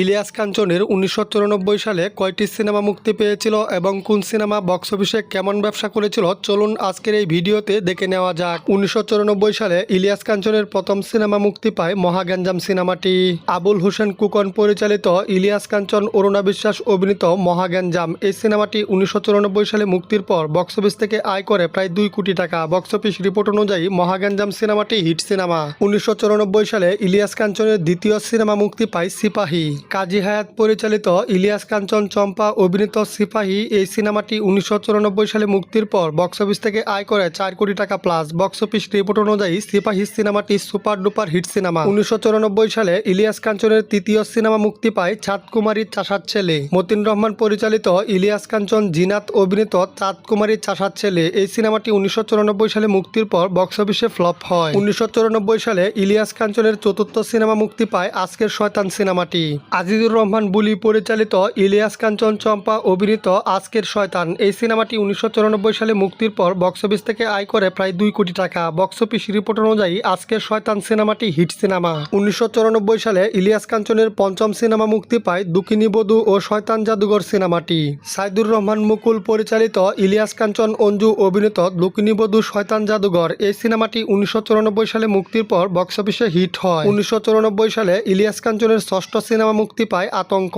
ইলিয়াস কাঞ্চনের উনিশশো চুরানব্বই সালে কয়টি সিনেমা মুক্তি পেয়েছিল এবং কোন সিনেমা বক্স অফিসে কেমন ব্যবসা করেছিল? চলুন আজকের এই ভিডিওতে দেখে নেওয়া যাক। উনিশশো চুরানব্বই সালে ইলিয়াস কাঞ্চনের প্রথম সিনেমা মুক্তি পায় মহাগ্যাঞ্জাম সিনেমাটি। আবুল হোসেন কুকন পরিচালিত ইলিয়াস কাঞ্চন, অরুণা বিশ্বাস অভিনীত মহাগ্যাঞ্জাম। এই সিনেমাটি উনিশশো চুরানব্বই সালে মুক্তির পর বক্স অফিস থেকে আয় করে প্রায় দুই কোটি টাকা। বক্স অফিস রিপোর্ট অনুযায়ী মহাগ্যাঞ্জাম সিনেমাটি হিট সিনেমা। উনিশশো চুরানব্বই সালে ইলিয়াস কাঞ্চনের দ্বিতীয় সিনেমা মুক্তি পায় সিপাহী। কাজী হায়াত পরিচালিত ইলিয়াস কাঞ্চন চম্পা, অভিনীত সিপাহী, এই সিনেমাটি উনিশশো চুরানব্বই সালে মুক্তির পর বক্স অফিস থেকে আয় করে চার কোটি টাকা প্লাস বক্স অফিস রিপোর্ট অনুযায়ী সিপাহী সিনেমাটি সুপার ডুপার হিট সিনেমা উনিশশো চুরানব্বই সালে ইলিয়াস কাঞ্চনের তৃতীয় সিনেমা মুক্তি পায় চাঁদ কুমারীর চাষার ছেলে। মতিন রহমান পরিচালিত ইলিয়াস কাঞ্চন জিনাত অভিনীত চাঁদ কুমারীর চাষার ছেলে। এই সিনেমাটি উনিশশো চুরানব্বই সালে মুক্তির পর বক্স অফিসে ফ্লপ হয়। উনিশশো চুরানব্বই সালে ইলিয়াস কাঞ্চনের চতুর্থ সিনেমা মুক্তি পায় আজকের শয়তান সিনেমাটি আজিজুর রহমান বুলি পরিচালিত ইলিয়াস কাঞ্চন চম্পা অভিনীত আজকের শয়তান। এই সিনেমাটি উনিশশো চুরানব্বই সালে মুক্তির পর বক্স অফিস থেকে আয় করে প্রায় দুই কোটি টাকা। বক্স অফিস রিপোর্ট অনুযায়ী আজকের শয়তান সিনেমাটি হিট সিনেমা উনিশশো চুরানব্বই সালে ইলিয়াস কাঞ্চনের পঞ্চম সিনেমা মুক্তি পায় দুকিনী বধূ ও শয়তান জাদুঘর সিনেমাটি। সাইদুর রহমান মুকুল পরিচালিত ইলিয়াস কাঞ্চন অঞ্জু অভিনীত দুঃখিনী বধূ শয়তান জাদুঘর। এই সিনেমাটি উনিশশো চুরানব্বই সালে মুক্তির পর বক্স অফিসে হিট হয়। উনিশশো চুরানব্বই সালে ইলিয়াস কাঞ্চনের ষষ্ঠ সিনেমা মুক্তি পায় আতঙ্ক।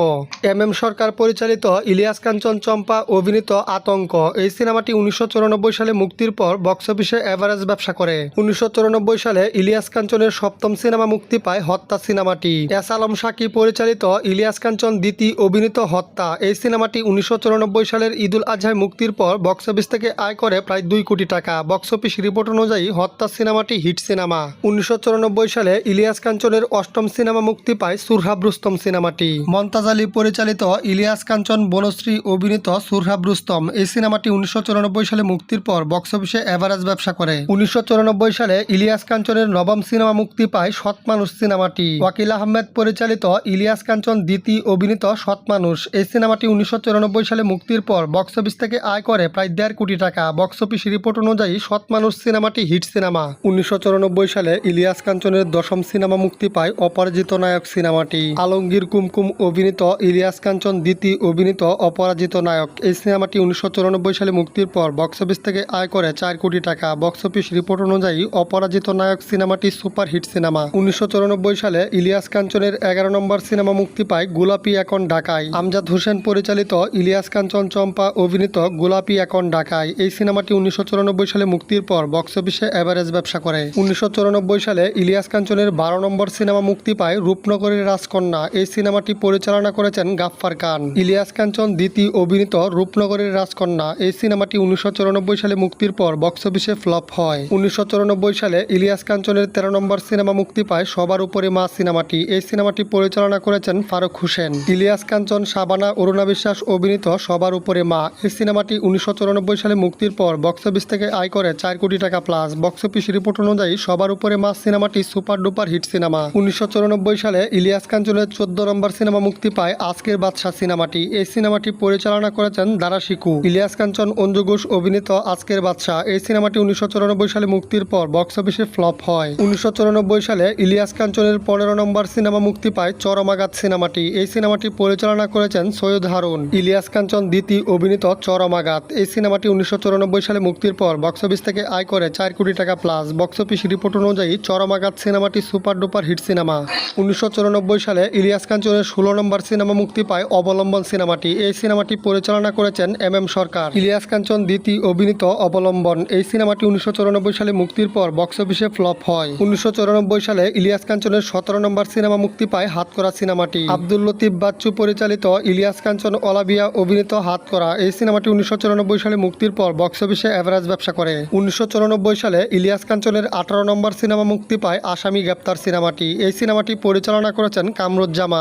এম এম সরকার পরিচালিত ইলিয়াস কাঞ্চন চম্পা অভিনীত আতঙ্ক। এই সিনেমাটি উনিশশো চুরানব্বই সালে মুক্তির পর বক্স অফিসে এভারেজ ব্যবসা করে। উনিশশো চুরানব্বই সালে ইলিয়াস কাঞ্চনের সপ্তম সিনেমা মুক্তি পায় হত্যা সিনেমাটি। এস আলম সাকি পরিচালিত ইলিয়াস কাঞ্চন দ্বিতীয় অভিনীত হত্যা। এই সিনেমাটি উনিশশো চুরানব্বই সালের ঈদুল আজহায় মুক্তির পর বক্স অফিস থেকে আয় করে প্রায় দুই কোটি টাকা। বক্স অফিস রিপোর্ট অনুযায়ী হত্যা সিনেমাটি হিট সিনেমা। উনিশশো চুরানব্বই সালে ইলিয়াস কাঞ্চনের অষ্টম সিনেমা মুক্তি পায় সুরহাব রুস্তম সিনেমাটি। মমতাজ আলী পরিচালিত ইলিয়াস কাঞ্চন বনশ্রী অভিনীত সুরহাব রুস্তম এই সিনেমাটি উনিশশো চুরানব্বই সালে মুক্তির পর বক্স অফিসে এভারেজ ব্যবসা করে। উনিশশো চুরানব্বই সালে ইলিয়াস কাঞ্চনের নবম সিনেমা মুক্তি পায় সৎ মানুষ সিনেমাটি। ওয়াকিল আহমেদ পরিচালিত ইলিয়াস কাঞ্চন দ্বিতীয় অভিনীত সৎ মানুষ এই সিনেমাটি উনিশশো চুরানব্বই সালে মুক্তির পর বক্স অফিস থেকে আয় করে প্রায় দেড় কোটি টাকা। বক্স অফিস রিপোর্ট অনুযায়ী সৎ মানুষ সিনেমাটি হিট সিনেমা। উনিশশো চুরানব্বই সালে ইলিয়াস কাঞ্চনের দশম সিনেমা মুক্তি পায় অপরাজিত নায়ক সিনেমাটি। আলমগীর কুমকুম অভিনীত ইলিয়াস কাঞ্চন দ্বিতীয় অভিনীত অপরাজিত নায়ক। এই সিনেমাটি উনিশশো চুরানব্বই সালে মুক্তির পর বক্স অফিস থেকে আয় করে চার কোটি টাকা। বক্স অফিস রিপোর্ট অনুযায়ী অপরাজিত নায়ক সিনেমাটি সুপার হিট সিনেমা। উনিশশো চুরানব্বই সালে ইলিয়াস কাঞ্চনের এগারো নম্বর সিনেমা মুক্তি পায় গোলাপি এখন ঢাকায়। আমজাদ হোসেন পরিচালিত ইলিয়াস কাঞ্চন চম্পা অভিনীত গোলাপি এখন ঢাকায়। এই সিনেমাটি উনিশশো চুরানব্বই সালে মুক্তির পর বক্স অফিসে এভারেজ ব্যবসা করে। উনিশশো চুরানব্বই সালে ইলিয়াস কাঞ্চনের বারো নম্বর সিনেমা মুক্তি পায় রূপনগরের রাজকন্যা। এই সিনেমাটি পরিচালনা করেছেন গাফফার খান। ইলিয়াস কাঞ্চন দ্বিতীয় অভিনীত রূপনগরের রাজকন্যা। এই সিনেমাটি উনিশশো চুরানব্বই সালে মুক্তির পর বক্স অফিসে ফ্লপ হয়। উনিশশো চুরানব্বই সালে ইলিয়াস কাঞ্চনের তেরো নম্বর সিনেমা মুক্তি পায় সবার উপরে মা সিনেমাটি। এই সিনেমাটি পরিচালনা করেছেন ফারুক হোসেন। ইলিয়াস কাঞ্চন সাবানা অরুণা বিশ্বাস অভিনীত সবার উপরে মা। এই সিনেমাটি উনিশশো চুরানব্বই সালে মুক্তির পর বক্স অফিস থেকে আয় করে চার কোটি টাকা প্লাস বক্স অফিস রিপোর্ট অনুযায়ী সবার উপরে মা সিনেমাটি সুপার ডুপার হিট সিনেমা। উনিশশো চুরানব্বই সালে ইলিয়াস কাঞ্চনের চোদ্দ নম্বর সিনেমা মুক্তি পায় আজকের বাদশাহ সিনেমাটি। এই সিনেমাটি পরিচালনা করেছেন দারা শিকু। ইলিয়াস কাঞ্চন, অঞ্জু ঘোষ অভিনীত আজকের বাদশাহ। এই সিনেমাটি উনিশশো চুরানব্বই সালে মুক্তির পর বক্স অফিসে ফ্লপ হয়। উনিশশো চুরানব্বই সালে ইলিয়াস কাঞ্চনের পনেরো নম্বর সিনেমা মুক্তি পায় চরমাগাত সিনেমাটি। এই সিনেমাটি পরিচালনা করেছেন সৈয়দ হারুন। ইলিয়াস কাঞ্চন দ্বিতীয় অভিনীত চরমাগাত এই সিনেমাটি উনিশশো চুরানব্বই সালে মুক্তির পর বক্স অফিস থেকে আয় করে চার কোটি টাকা প্লাস বক্স অফিস রিপোর্ট অনুযায়ী চরমাগাত সিনেমাটি সুপার ডুপার হিট সিনেমা উনিশশো চুরানব্বই সালে ইলিয়াস কাঞ্চনের ষোলো নম্বর সিনেমা মুক্তি পায় অবলম্বন সিনেমাটি। এই সিনেমাটি পরিচালনা করেছেন এম এম সরকার। ইলিয়াস কাঞ্চন দ্বিতীয় অভিনীত অবলম্বন। এই সিনেমাটি উনিশশো চুরানব্বই সালে মুক্তির পর বক্স অফিসে ফ্লপ হয়। উনিশশো চুরানব্বই সালে ইলিয়াস কাঞ্চনের সতেরো নম্বর সিনেমা মুক্তি পায় হাতকড়া সিনেমাটি। আব্দুল লতিফ বাচ্চু পরিচালিত ইলিয়াস কাঞ্চন অলাবিয়া অভিনীত হাতকড়া। এই সিনেমাটি উনিশশো চুরানব্বই সালে মুক্তির পর বক্স অফিসে এভারেজ ব্যবসা করে। উনিশশো চুরানব্বই সালে ইলিয়াস কাঞ্চনের আঠারো নম্বর সিনেমা মুক্তি পায় আসামি গ্রেপ্তার সিনেমাটি। এই সিনেমাটি পরিচালনা করেছেন কামরুজ্জামান।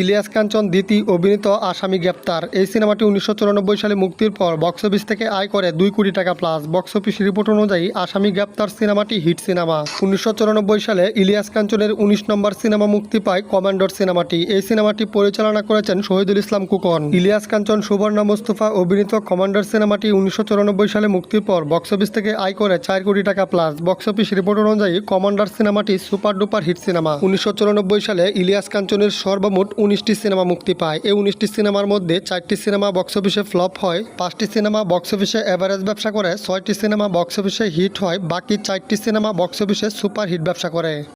ইলিয়াস কাঞ্চন দ্বিতীয় অভিনীত আসামি গ্রেপ্তার। এই সিনেমাটি উনিশশো চুরানব্বই সালে মুক্তির পর বক্স অফিস থেকে আয় করে দুই কোটি টাকা প্লাস বক্স অফিস রিপোর্ট অনুযায়ী আসামি গ্রেপ্তার সিনেমাটি হিট সিনেমা উনিশশো চুরানব্বই সালে ইলিয়াস কাঞ্চনের উনিশ নম্বর সিনেমা মুক্তি পায় কমান্ডর সিনেমাটি। এই সিনেমাটি পরিচালনা করেছেন শহীদুল ইসলাম কুকন। ইলিয়াস কাঞ্চন, সুবর্ণ মুস্তফা অভিনীত কমান্ডার সিনেমাটি উনিশশো চুরানব্বই সালে মুক্তির পর বক্স অফিস থেকে আয় করে চার কোটি টাকা প্লাস বক্স অফিস রিপোর্ট অনুযায়ী কমান্ডার সিনেমাটি সুপার ডুপার হিট সিনেমা উনিশশো চুরানব্বই সালে ইলিয়াস কাঞ্চনের সর্ব সর্বমোট উনিশটি সিনেমা মুক্তি পায়। এই উনিশটি সিনেমার মধ্যে চারটি সিনেমা বক্স অফিসে ফ্লপ হয়, পাঁচটি সিনেমা বক্স অফিসে অ্যাভারেজ ব্যবসা করে, ছয়টি সিনেমা বক্স অফিসে হিট হয়, বাকি চারটি সিনেমা বক্স অফিসে সুপার হিট ব্যবসা করে।